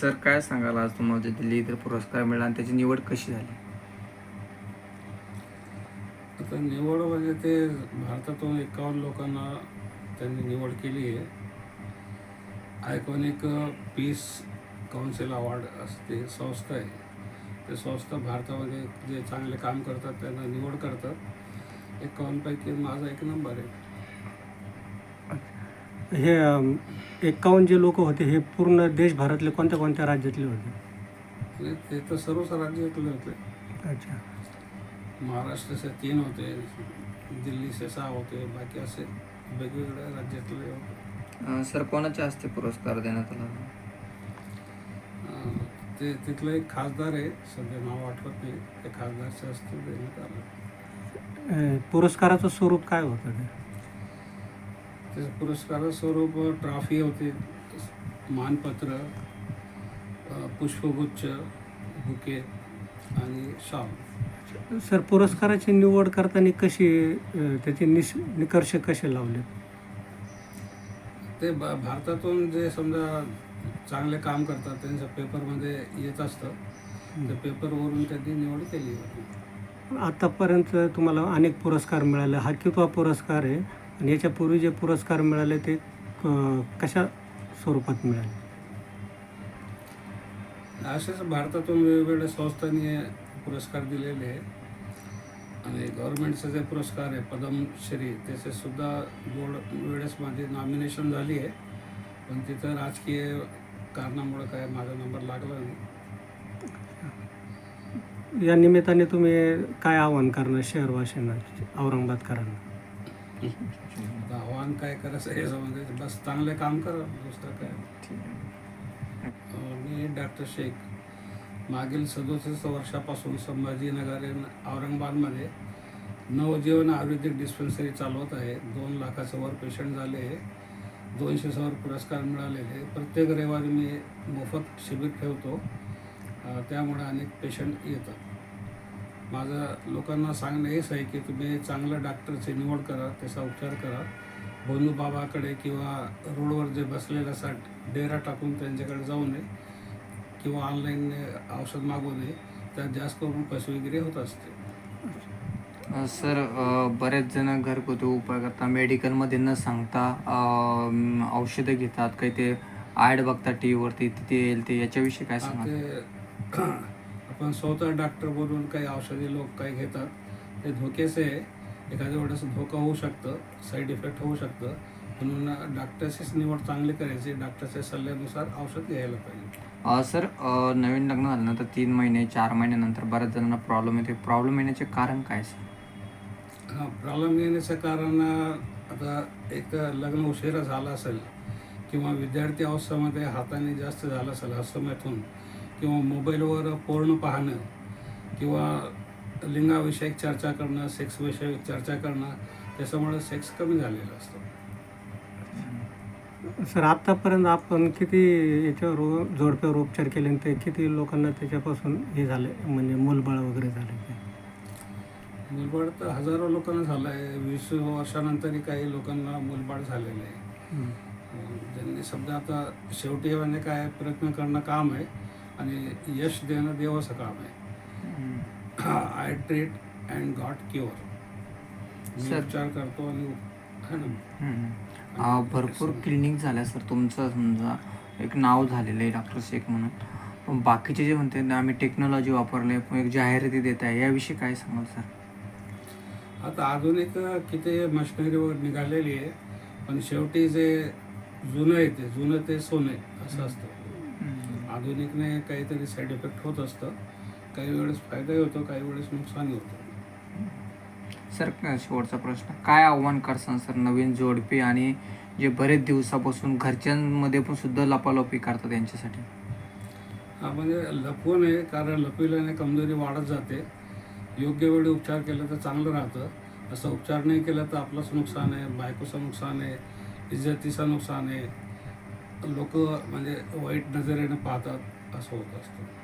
Sir काय सांगाल आज तुम्हाला जे दिल्ली इतर पुरस्कार मिळाला आणि त्याची निवड कशी झाली? आता निवड म्हणजे ते भारतातून एकावन्न लोकांना त्यांनी निवड केली आहे. आयकॉनिक पीस काउन्सिल अवॉर्ड असते संस्था आहे. ते संस्था भारतामध्ये जे चांगले काम करतात त्यांना निवड करतात. एकावन्नपैकी माझा एक नंबर आहे. हे अम, एकावन्न जे लोक होते हे पूर्ण देशभरातले कोणत्या कोणत्या राज्यातले होते? ते तर सर्वच राज्यातले होते. अच्छा. महाराष्ट्राचे तीन होते दिल्लीचे सहा होते बाकी असे वेगवेगळ्या राज्यातले होते. अं, सर कोणाच्या हस्ते पुरस्कार देण्यात आला? अं, ते तिथलं एक खासदार आहे सध्या नाव आठवत नाही ते खासदारच्या हस्ते देण्यात आलं. अ, पुरस्काराचं स्वरूप काय होतं ते? ते पुरस्कार स्वरूप ट्रॉफी होती मानपत्र पुष्पगुच्छ बुके आणि शाल. सर पुरस्काराची निवड करताना कशी त्याचे निश निकर्ष कसे लावले? ते ब भारतातून जे समजा चांगले काम करतात त्यांच्या पेपरमध्ये येत असतं. त्या पेपरवरून त्यांनी निवड केली आतापर्यंत तुम्हाला अनेक पुरस्कार मिळाले. हा कितवा पुरस्कार आहे? आणि याच्यापूर्वी जे पुरस्कार मिळाले ते कशा स्वरूपात मिळाले? असेच भारतातून वेगवेगळ्या संस्थांनी पुरस्कार दिलेले आहे आणि गव्हर्नमेंटचे जे पुरस्कार आहे पद्मश्री त्याचे सुद्धा दोन वेळेस माझी नॉमिनेशन झाली आहे. पण तिथं राजकीय कारणामुळे काय माझा नंबर लागला नाही. या निमित्ताने तुम्ही काय आवाहन करणार शहरवासियांना औरंगाबादकरांना? आता आव्हान काय करायचं हे समजायचं बस चांगले काम करा दुसरं काय? मी डॉक्टर शेख. मागील सदुसष्ट वर्षापासून संभाजीनगर औरंगाबादमध्ये नवजीवन आयुर्वेदिक डिस्पेन्सरी चालवत आहे. दोन लाखासमोर वर पेशंट झाले आहे. दोनशे समोर पुरस्कार मिळालेले प्रत्येक रविवारी मी मोफत शिबिर ठेवतो. त्यामुळे अनेक पेशंट येतात. माझं लोकांना सांगणं हेच आहे की तुम्ही चांगलं डॉक्टरची निवड करा त्याचा उपचार करा. बंधू बाबाकडे किंवा रोडवर जे बसलेले असतात डेरा टाकून त्यांच्याकडे जाऊ नये किंवा ऑनलाईन औषध मागवू नये त्यात जास्त करून फसवेगिरी होत असते. सर बरेच जण घरगुती उपाय करतात. मेडिकलमध्ये न सांगता औषधं घेतात. काही ते ॲड बघतात टी व्हीवरती तिथे येईल ते. याच्याविषयी काय हा, आपण स्वतः डॉक्टर बनून काही औषधी लोक काही घेतात. ते धोक्याचे आहे. एखाद्या वेळेस धोका होऊ शकतं साईड इफेक्ट होऊ शकतं. म्हणून डॉक्टरचीच निवड चांगली करायची डॉक्टरच्या सल्ल्यानुसार औषध घ्यायला पाहिजे. सर नवीन लग्न झाल्यानंतर तीन महिने चार महिन्यानंतर बऱ्याच जणांना प्रॉब्लेम येते प्रॉब्लेम येण्याचे कारण काय सर? हा प्रॉब्लेम येण्याचं कारण आता एक तर लग्न उशिरा झाला असेल किंवा विद्यार्थी अवस्थेमध्ये हाताने जास्त झालं असेल हस्तमैथून किंवा मोबाईलवर पोर्ण पाहणं किंवा लिंगाविषयक चर्चा करणं सेक्सविषयक चर्चा करणं त्याच्यामुळे सेक्स कमी झालेलं असतं. सर आत्तापर्यंत आपण किती याच्यावर जोडप्यावर उपचार केले आणि ते किती लोकांना त्याच्यापासून हे झाले म्हणजे मूलबाळ वगैरे झाले ते? मुलबाड तर हजारो लोकांना झालं आहे वीस वर्षानंतरही काही लोकांना मुलबाड झालेलं आहे. ज्यांनी समजा आता शेवटी म्हणजे काय प्रयत्न करणं काम आहे. आणि यश देणं देवाचं काम आहे. I treat and got cure. उपचार करतो आणि है ना? भरपूर क्लिनिक झाल्या सर. तुमचं समजा एक नाव झालेलं आहे डॉक्टर शेख म्हणून. पण बाकीचे जे म्हणते ना आम्ही टेक्नॉलॉजी वापरले पण एक जाहिराती देत आहे याविषयी काय सांगाल सर? आता आधुनिक किती मशिनरी वगैरे निघालेली आहे पण शेवटी जे जुनं आहे ते जुनं ते सोनं असं असतं. आधुनिकने काहीतरी साईड इफेक्ट होत असतं. काही वेळेस फायदाही होतो काही वेळेस नुकसानही होतं. सर शेवटचा प्रश्न. काय आव्हान करसान सर नवीन जोडपी आणि जे बरेच दिवसापासून घरच्यांमध्ये पण सुद्धा लपालपी करतात यांच्यासाठी? हा म्हणजे लपवू नये कारण लपविल्याने कमजोरी वाढत जाते. योग्य वेळी उपचार केला तर चांगलं राहतं. असं उपचार नाही केला तर आपलंच नुकसान आहे बायकोचं नुकसान आहे इज्जतीचं नुकसान आहे. लोक म्हणजे वाईट नजरेनं पाहतात असं होत असतं.